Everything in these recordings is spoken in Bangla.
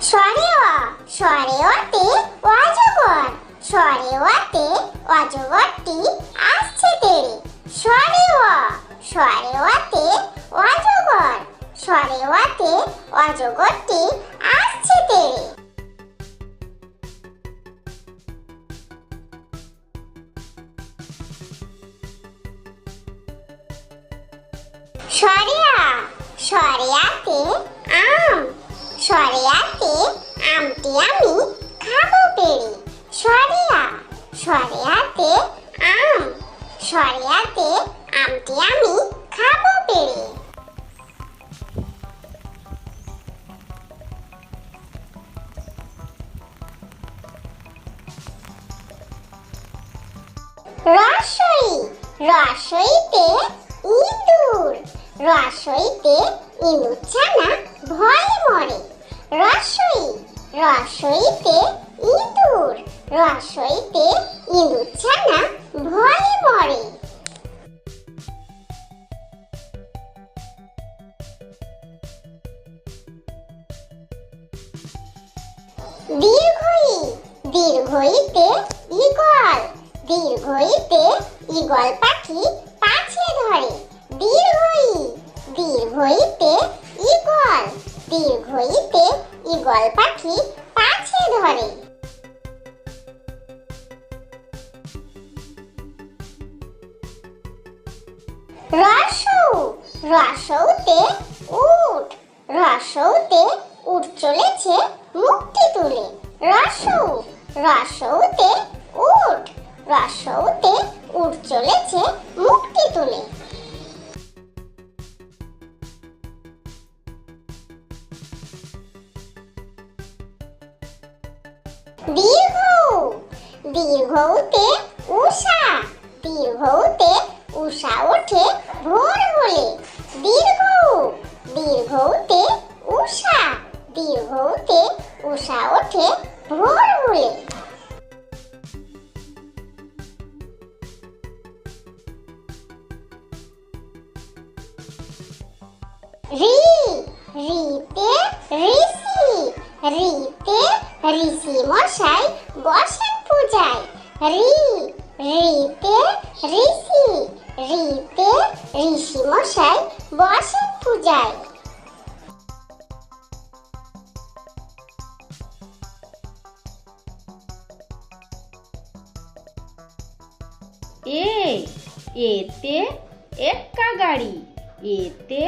স্বরে অতে অজগর অতে অজগরটি আসছে তেড়ে। স্বরে অতে অজগর অতে অজগরটি আসছে তেড়ে। সরিয়া, সরিয়াতে আম সরিয়াতে আমটি আমি খাব পেরে সরিয়া সরিয়াতে আম। সরিয়াতে আমটি আমি খাব পেরে রসই, রসইতে ইঁদুর। রসইতে ইঁদুর ছানা ভয়ে মরে। রসই, রসইতে ইঁদুর রসইতে ইঁদুর ছানা ভয়ে মরে। দীর্ঘই, দীর্ঘইতে ইগল দীর্ঘইতে ইগল পাখি পাছে ধরে। দীর্ঘই দীর্ঘইতে ইগল দীর্ঘইতে ইগল পাখি পাছে ধরে। রসৌ রসৌতে উট রসৌতে উট চলেছে মুক্তি তুলে। রসৌ রসৌতে উট রসৌতে উট চলেছে মুক্তি তুলে। দীর্ঘতে উষা। দীর্ঘতে উষা ওঠে ভোর হলে। দীর্ঘ দীর্ঘতে উষা। দীর্ঘতে উষা ওঠে ভোর হলে। রি, রিতে ঋষি। রিতে ঋষি মশাই বসেন পূজায়। রি রিতে ঋষি রিতে ঋষি মশাই বসেন পূজায়। এ এতে এক্কা গাড়ি, এতে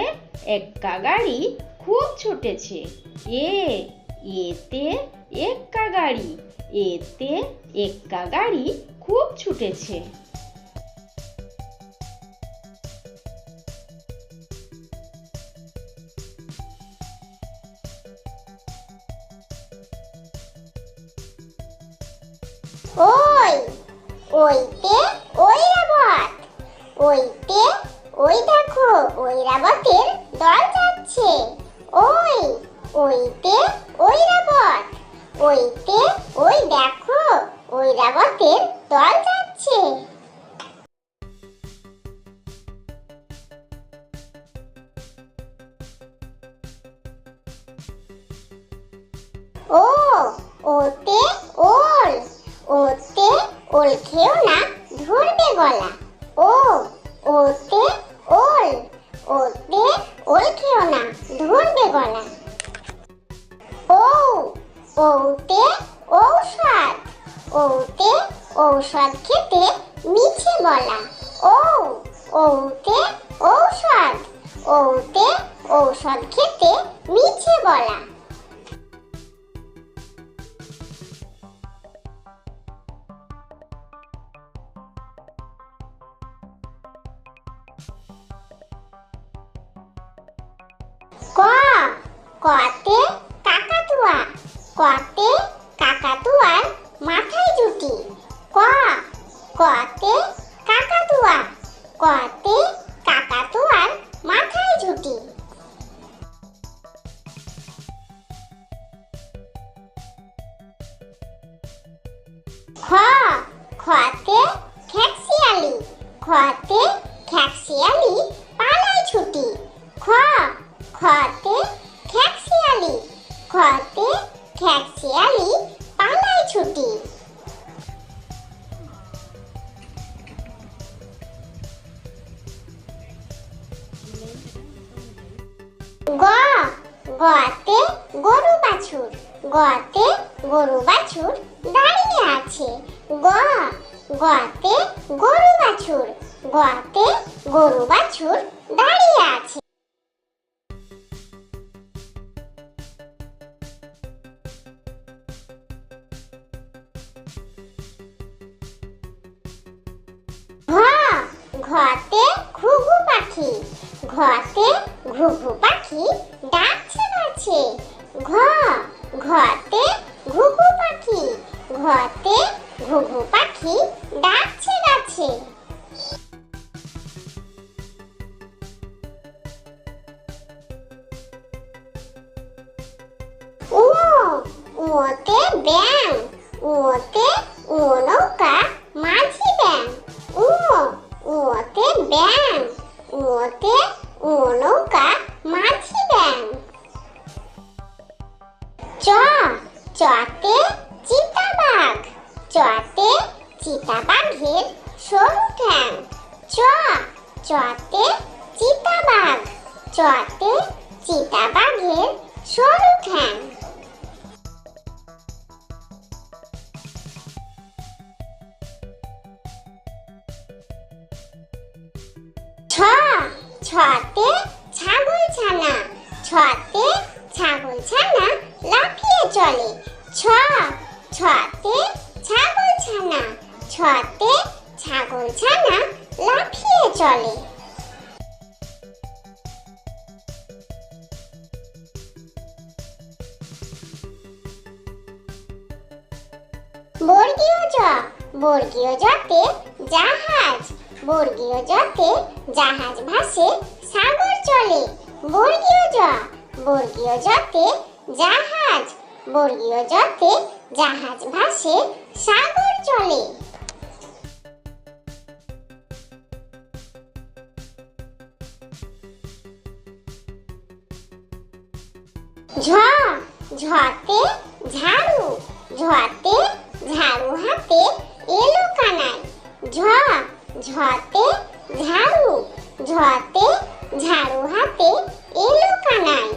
এক্কা গাড়ি খুব ছুটেছে। এ, এতে এক্কা গাড়ি। এতে এক্কা গাড়ি খুব ছুটেছে। ওই, ওইতে ঐরাবত ওইতে ওই দেখো, ওই ঐরাবতের দল যাচ্ছে। ওই, ওইতে ঐরাবত ওইতে ওই দেখো ঐরাবতের দল যাচ্ছে। ও, ওতে ওল ওতে ওল খেও না, ধরবে গলা। ও, ওতে ওল ওতে ওল খেও না, ধরবে গলা। ও, ওতে ঔষধ। ওতে ঔষধ খেতে মিছে বলা। ও ওতে ঔষধ। ওতে ঔষধ খেতে মিছে বলা। ক, কতে কাকাতুয়া কতে কাকাতুয়ার মাথায় জুটি ক, কতে কাকাতুয়া কতে কাকাতুয়ার মাথায় ঝুটি খ, খতে খ্যাকশিয়ালি খতে খ্যাকশিয়ালি পালায় ছুটি। খ, খতে খ্যাকশিয়ালি খতে ছুটি। গ গতে গরু বাছুর গতে গরু বাছুর দাঁড়িয়ে আছে। গ গতে গরু বাছুর গতে গরু বাছুর দাঁড়িয়ে আছে। পাখি। ঘতে ঘুঘু পাখি ডাকছে গাছে। ঘ ঘতে ঘুঘু পাখি। ঘতে ঘুঘু পাখি ডাকছে গাছে। ও ওতে ব্যাং চতে চিতাবাঘের সরু ঠ্যাং। ছ ছাগল ছানা ছতে ছাগল ছানা লাফিয়ে চলে। ছ ছতে ছাগল ছানা ছতে ছাগল ছানা লাফিয়ে চলে। বর্গীয় জ। বর্গীয় জতে জাহাজ। বর্গীয় জতে জাহাজ ভাসে, সাগর চলে। বর্গীয় জ। বর্গীয় জতে জাহাজ। বর্গীয় জতে জাহাজ ভাসে, সাগর চলে। ঝ। ঝতে ঝাড়ু। ঝতে ঝতে ঝাড়ু ঝতে ঝাড়ু হাতে এলো কানাই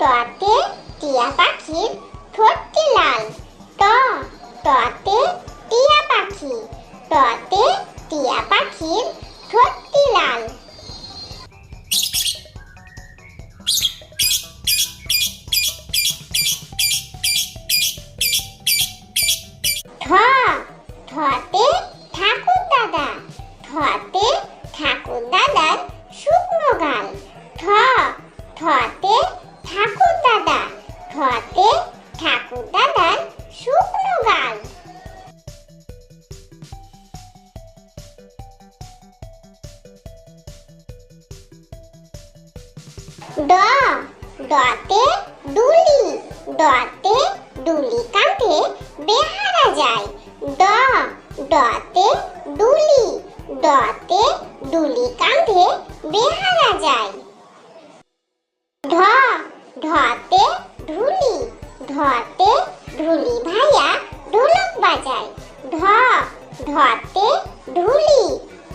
টতে টিয়া পাখির ঠোঁটটি লাল। ট টতে টিয়া পাখি টতে টিয়া পাখির ঠোঁটটি লাল। ঠ ঠতে ঢতে ঢুলি ঢতে ঢুলি ভাইয়া ঢোলক বাজায়। ঢ ঢতে ঢুলি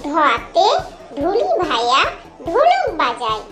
ঢতে ঢুলি ভাইয়া ঢোলক বাজায়।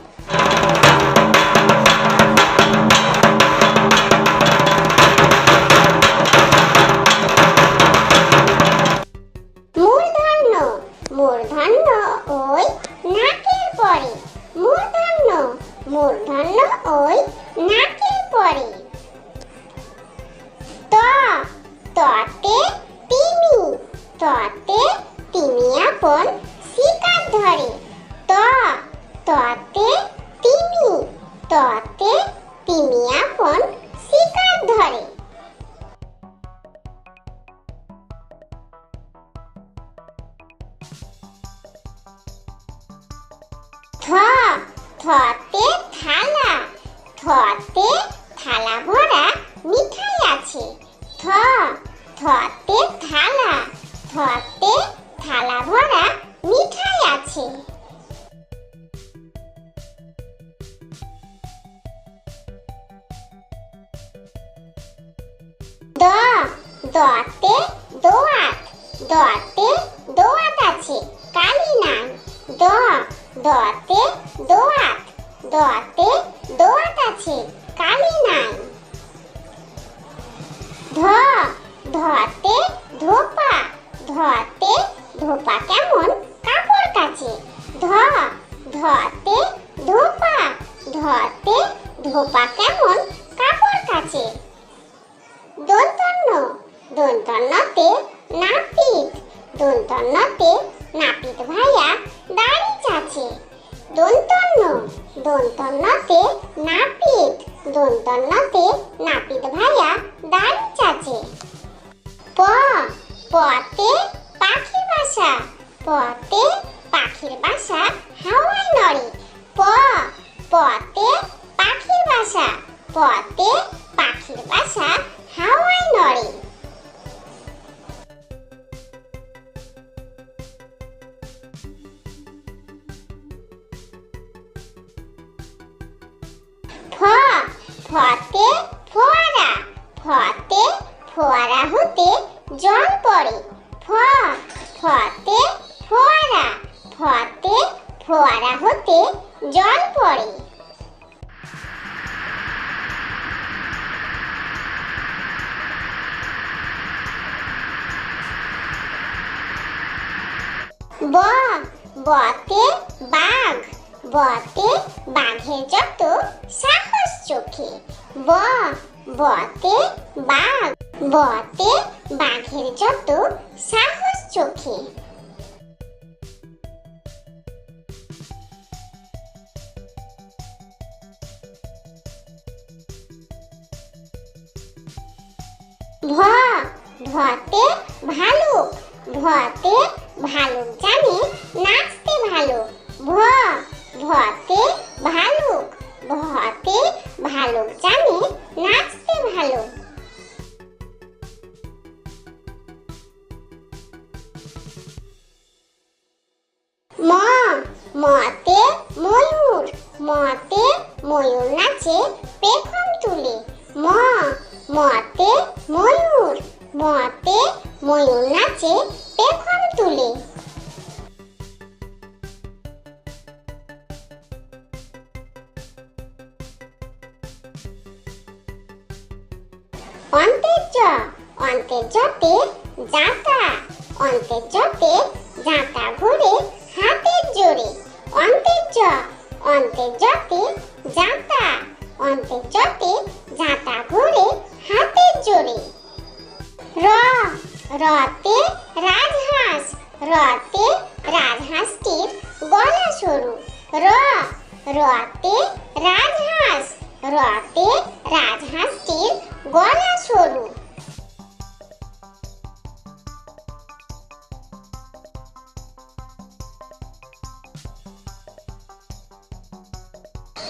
আপন শিকার ধরে। ত, ততে তিমি। ততে তিমি আপন শিকার ধরে। থ থতে থালা। থতে থালা ভরা মিঠাই আছে। থ, থতে থালা। থতে থালা ভরা মিঠাই আছে। দ, দতে দোয়াত দতে দোয়াত আছে, কালি নাই। দ, দতে দোয়াত দতে দোয়াত আছে, কালি নাই। ধ, ধতে ধোপা roubar até a পাখির বাসা হাওয়ায় নড়ে। প পতে পাখির বাসা পতে পাখির বাসা হাওয়ায় নড়ে। ফ, ফতে ফোয়ারা ফতে ফোয়ারা হতে জল পড়ে। ফ, ফতে ফোয়ারা ফতে ফোয়ারা হতে, জল পড়ে। ব, বতে বাঘ, বতে বাঘের যত সাহস চোখে। ব, বতে বাঘ, বতে বাঘের যত সাহস চোখে। ভ, ভতে ভালুক ভতে ভালুক জানে নাচতে ভালো, ভ, ভতে ভালুক ভতে ভালুক জানে নাচতে ভালো। ম, মতে ময়ূর মতে ময়ূর নাচে পেখম তুলে, ম, মতে নাচে পেখম রতে রাজহাঁস রতে রাজহাঁসটির গলা সরু। র রতে রাজহাঁস রতে রাজহাঁসটির গলা সরু।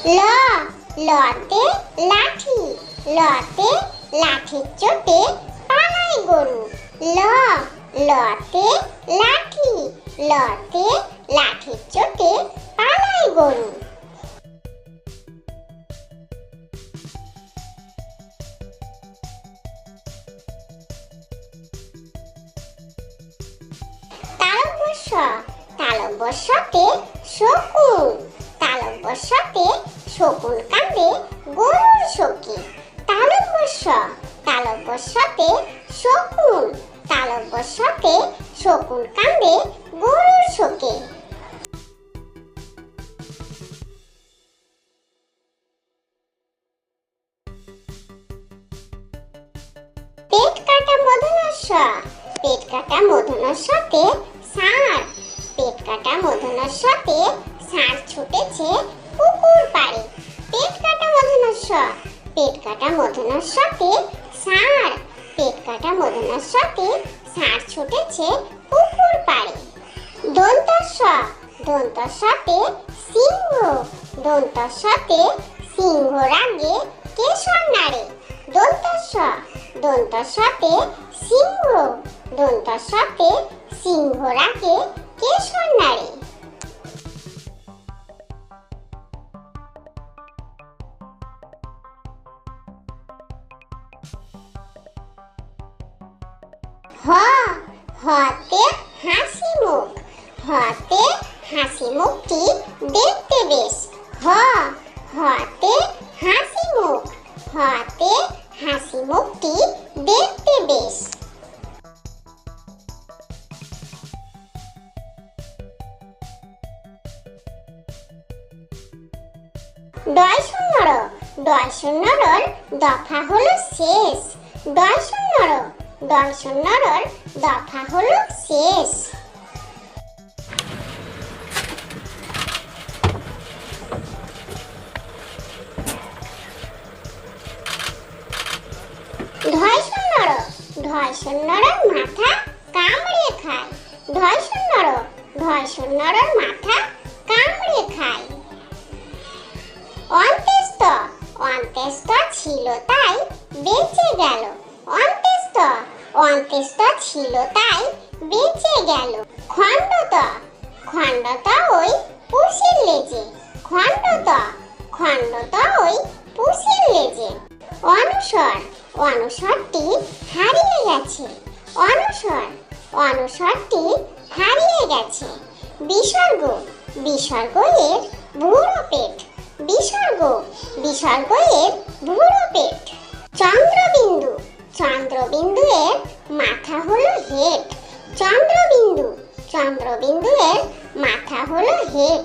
ল, লতে লাঠি, লতে লাঠির চোটে পালায় গরু। ল, লতে লাঠি, লতে লাঠির চোটে পালায় গরু। তালব্যস্য তালব্যস্যতে শকুন তালব্যস্যতে শকুন কাঁদে গরুর শোকে। তালব্যস্য তালব্যস্যতে শকুন তালব্যস্যতে শকুন কাঁদে গরুর শোকে। পেট কাটা মধুনস্য পেট কাটা মধুনস্যতে ষাঁড় পেট কাটা মধুনস্যতে ষাঁড় ছুটেছে পুকুর পাড়ে। পেট কাটা মধুনস্য পেট কাটা মধুনস্যতে ষাঁড় পেট কাটা মধুনস্যতে ষাঁড় ছুটেছে পুকুর পাড়ে। দন্তস্য দন্তস্যতে সিংহ দন্তস্যতে সিংহ রাগে কেশর নাড়ে দন্তস্য দন্তস্বতে সিংহ দন্তস্বতে সিংহ রাখে কেশর নাড়ে হতে হাসি মুখ হতে হাসি মুখটি দেখতে বেশ হ হতে ডয় শূন্যর দফা হলো শেষ। ঢয় শূন্যর মাথা কামড়ে খায়। ঢয় শূন্যর মাথা কামড়ে খায়। অন্ত্যেষ্ট অন্ত্যেষ্ট ছিল তাই বেঁচে গেল। অন্ত্যেষ্ট অন্ত্যেষ্ট ছিল, তাই বেঁচে গেল। খণ্ডত খণ্ডত ওই পুষির লেজে। খণ্ডত খণ্ডত ওই পুষির লেজে। অনুসর, অনুসরটি হারিয়ে গেছে। অনুসর, অনুসরটি হারিয়ে গেছে। বিসর্গ বিসর্গ এর বুড়ো পেট। বিসর্গ বিসর্গ এর বুড়ো পেট। চন্দ্রবিন্দু চন্দ্রবিন্দু মাথা হলো হেড। চন্দ্রবিন্দু চন্দ্রবিন্দু মাথা হলো হেড।